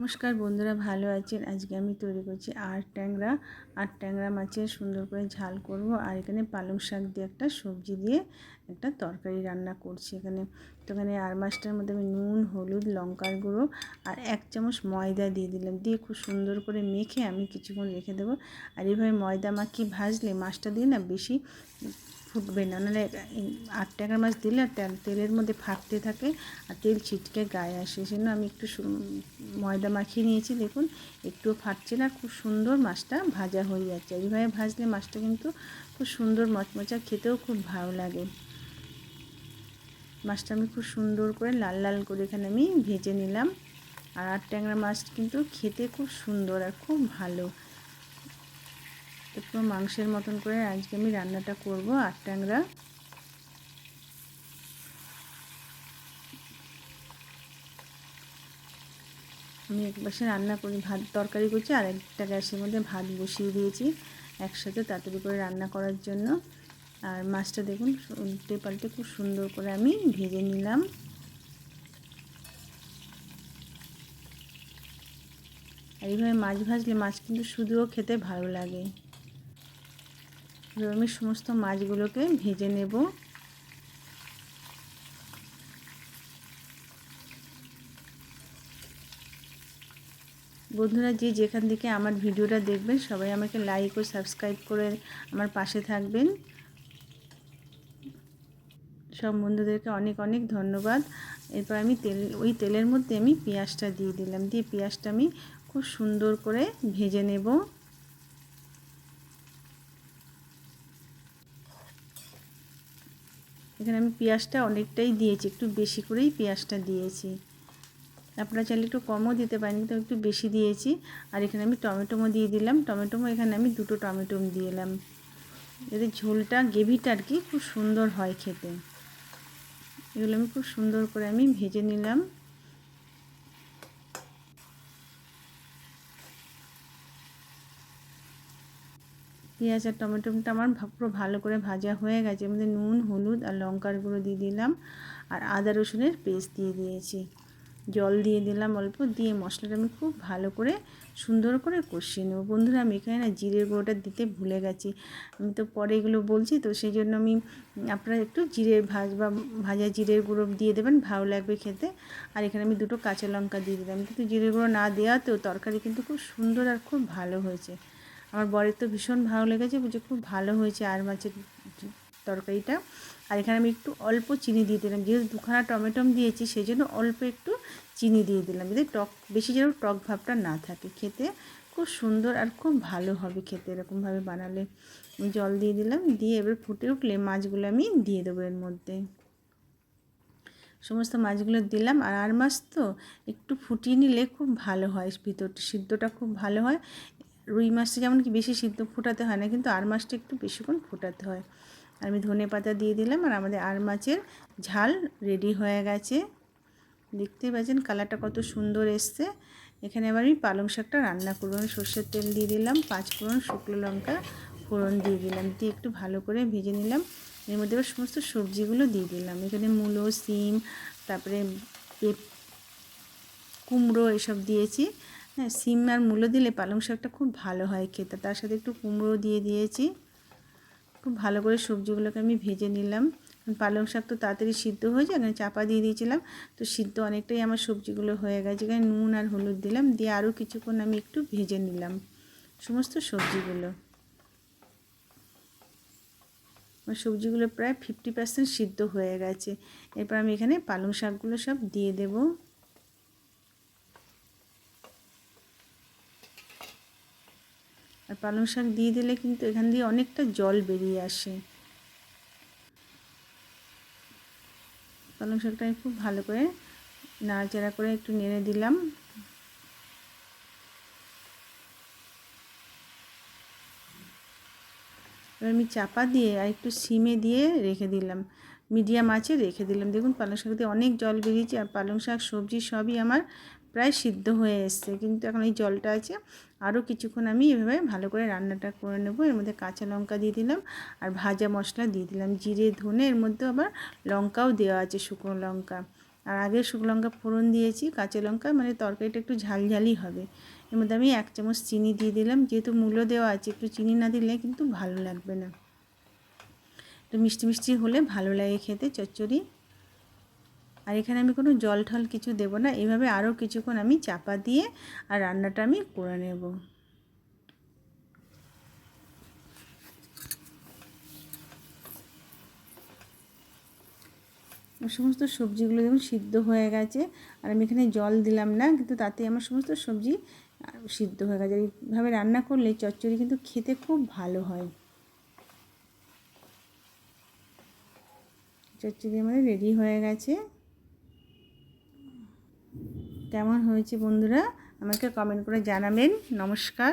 নমস্কার বন্ধুরা, ভালো আছেন? আজকে আমি তৈরি করছি আর ট্যাংরা। আর ট্যাংরা মাছের সুন্দর করে ঝাল করব। আর এখানে পালং শাক দিয়ে একটা সবজি দিয়ে একটা তরকারি রান্না করছি এখানে। তো এখানে আর মাছটার মধ্যে আমি নুন, হলুদ, লঙ্কার গুঁড়ো আর এক চামচ ময়দা দিয়ে দিলাম। দিয়ে খুব সুন্দর করে মেখে আমি কিছুক্ষণ রেখে দেবো। আর এইভাবে ময়দা মাখিয়ে ভাজলে মাছটা দিয়ে না বেশি ফুটবে না। নাহলে আট টাকার মাছ দিলে আর তেলের মধ্যে ফাটতে থাকে আর তেল ছিটকে গায়ে আসে। সেজন্য আমি একটু ময়দা মাখিয়ে নিয়েছি। দেখুন, একটুও ফাটছে না, খুব সুন্দর মাছটা ভাজা হয়ে যাচ্ছে। এইভাবে ভাজলে মাছটা কিন্তু খুব সুন্দর মচমচা, খেতেও খুব ভালো লাগে। মাছটা আমি খুব সুন্দর করে লাল লাল করে এখানে আমি ভেজে নিলাম। আর আট ট্যাংরা মাছ কিন্তু খেতে খুব সুন্দর আর খুব ভালো। একটু মাংসের মতন করে আজকে আমি রান্নাটা করব আট ট্যাংরা। আমি এক পাশে রান্না করি, ভাত তরকারি করছি আর একটা গ্যাসের মধ্যে ভাত বসিয়ে দিয়েছি একসাথে তাড়াতাড়ি করে রান্না করার জন্য। আর মাছটা দেখুন উল্টে পাল্টে খুব সুন্দর করে আমি ভেজে নিলাম। আর এইভাবে মাছ ভাজলে মাছ কিন্তু শুধুও খেতে ভালো লাগে। এবার আমি সমস্ত মাছগুলোকে ভেজে নেব। বন্ধুরা, যে যেখান থেকে আমার ভিডিওটা দেখবেন, সবাই আমাকে লাইক ও সাবস্ক্রাইব করে আমার পাশে থাকবেন। সব বন্ধুদেরকে অনেক অনেক ধন্যবাদ। এরপর আমি তেল, ওই তেলের মধ্যে আমি পেঁয়াজটা দিয়ে দিলাম। দিয়ে পেঁয়াজটা আমি খুব সুন্দর করে ভেজে নেব। এখানে আমি পেঁয়াজটা অনেকটাই দিয়েছি, একটু বেশি করেই পেঁয়াজটা দিয়েছি। আপনারা চাইলে একটু কমও দিতে পারেন, কিন্তু একটু বেশি দিয়েছি। আর এখানে আমি টমেটোমো দিয়ে দিলাম। টমেটোমো এখানে আমি দুটো টমেটো দিয়ে দিলাম। এতে ঝোলটা গ্রেভিটা আর কি খুব সুন্দর হয় খেতে। এগুলো আমি খুব সুন্দর করে আমি ভেজে নিলাম। পেঁয়াজ আর টমেটোটা আমার পুরো ভালো করে ভাজা হয়ে গেছে। মধ্যে নুন, হলুদ আর লঙ্কার গুঁড়ো দিয়ে দিলাম আর আদা রসুনের পেস্ট দিয়ে দিয়েছি। জল দিয়ে দিলাম অল্প দিয়ে মশলাটা আমি খুব ভালো করে সুন্দর করে কষিয়ে নেব। বন্ধুরা, আমি এখানে না জিরের গুঁড়োটা দিতে ভুলে গেছি। আমি তো পরে এগুলো বলছি, তো সেই জন্য আমি আপনারা একটু জিরে ভাজ বা ভাজা জিরের গুঁড়ো দিয়ে দেবেন, ভালো লাগবে খেতে। আর এখানে আমি দুটো কাঁচা লঙ্কা দিয়ে দিলাম। কিন্তু জিরের গুঁড়ো না দেওয়াতেও তরকারি কিন্তু খুব সুন্দর আর খুব ভালো হয়েছে। আমার বরের তো ভীষণ ভালো লেগেছে বুঝে খুব ভালো হয়েছে, আর মাছের তরকারিটা। আর এখানে আমি একটু অল্প চিনি দিয়ে দিলাম। যেহেতু দুখানা টমেটম দিয়েছি সেই জন্য অল্প একটু চিনি দিয়ে দিলাম। যাতে টক, বেশি যেন টক ভাবটা না থাকে। খেতে খুব সুন্দর আর খুব ভালো হবে খেতে, এরকমভাবে বানালে। জল দিয়ে দিলাম। দিয়ে এবার ফুটে উঠলে মাছগুলো আমি দিয়ে দেবো এর মধ্যে। সমস্ত মাছগুলো দিলাম। আর আর মাছ তো একটু ফুটিয়ে নিলে খুব ভালো হয়। ভিতরটা সিদ্ধটা খুব ভালো হয়। রুই মাছটা যেমন কি বেশি সিদ্ধ ফোটাতে হয় না, কিন্তু আর মাছটা একটু বেশিক্ষণ ফোটাতে হয়। আমি ধনে পাতা দিয়ে দিলাম আর আমাদের আর মাছের ঝাল রেডি হয়ে গেছে। দেখতেই পাচ্ছেন কালারটা কত সুন্দর এসছে। এখানে এবার আমি পালং শাকটা রান্না করব। আমি সর্ষের তেল দিয়ে দিলাম, পাঁচ ফোড়ন, শুকনো লঙ্কা ফোড়ন দিয়ে দিলাম। দিয়ে একটু ভালো করে ভেজে নিলাম। এর মধ্যে এবার সমস্ত সবজিগুলো দিয়ে দিলাম। এখানে মূলো, সিম, তারপরে কুমড়ো এসব দিয়েছি। হ্যাঁ সিম আর মূলো দিলে পালং শাকটা খুব ভালো হয় খেতে। তার সাথে একটু কুমড়ো দিয়ে দিয়েছি। খুব ভালো করে সবজিগুলোকে আমি ভেজে নিলাম। পালং শাক তো তাড়াতাড়ি সিদ্ধ হয়ে যায়, এখানে চাপা দিয়ে দিয়েছিলাম। তো সিদ্ধ অনেকটাই আমার সবজিগুলো হয়ে গেছে, এখানে নুন আর হলুদ দিলাম, দিয়ে আরও কিছুক্ষণ আমি একটু ভেজে নিলাম সমস্ত সবজিগুলো। আমার সবজিগুলো প্রায় ফিফটি পার্সেন্ট সিদ্ধ হয়ে গেছে। এরপর আমি এখানে পালং শাকগুলো সব দিয়ে দেবো। পালং শাক দিয়ে দিলে কিন্তু এখান দিয়ে অনেকটা জল বেরিয়ে আসে। পালং শাকটা খুব ভালো করে নাড়াচাড়া করে একটু নেড়ে দিলাম। এবার আমি চাপা দিয়ে আর একটু সিমে দিয়ে রেখে দিলাম। মিডিয়াম আছে রেখে দিলাম। দেখুন পালং শাক দিয়ে অনেক জল বেরিয়েছে আর পালং শাক, সবজি সবই আমার প্রায় সিদ্ধ হয়ে এসছে। কিন্তু এখন এই জলটা আছে। আরও কিছুক্ষণ আমি এভাবে ভালো করে রান্নাটা করে নেব। এর মধ্যে কাঁচা লঙ্কা দিয়ে দিলাম আর ভাজা মশলা দিয়ে দিলাম। জিরে, ধনে, এর মধ্যে আবার লঙ্কাও দেওয়া আছে, শুকনো লঙ্কা। আর আগে শুকনো লঙ্কা ফোড়ন দিয়েছি, কাঁচা লঙ্কা মানে তরকারিটা একটু ঝালঝালি হবে। এর মধ্যে আমি এক চামচ চিনি দিয়ে দিলাম। যেহেতু মূল্য দেওয়া আছে, একটু চিনি না দিলে কিন্তু ভালো লাগবে না। একটু মিষ্টি মিষ্টি হলে ভালো লাগে খেতে, চচ্চড়ি। আর এখানে আমি কোনো জল ঠল কিছু দেবো না। এভাবে আরও কিছুক্ষণ আমি চাপা দিয়ে আর রান্নাটা আমি করে নেব। সমস্ত সবজিগুলো যেমন সিদ্ধ হয়ে গেছে। আর আমি এখানে জল দিলাম না, কিন্তু তাতে আমার সমস্ত সবজি সিদ্ধ হয়ে গেছে। এইভাবে রান্না করলে চচ্চড়ি কিন্তু খেতে খুব ভালো হয়। চচ্চড়ি আমাদের রেডি হয়ে গেছে। কেমন হয়েছে বন্ধুরা আমাকে কমেন্ট করে জানাবেন। নমস্কার।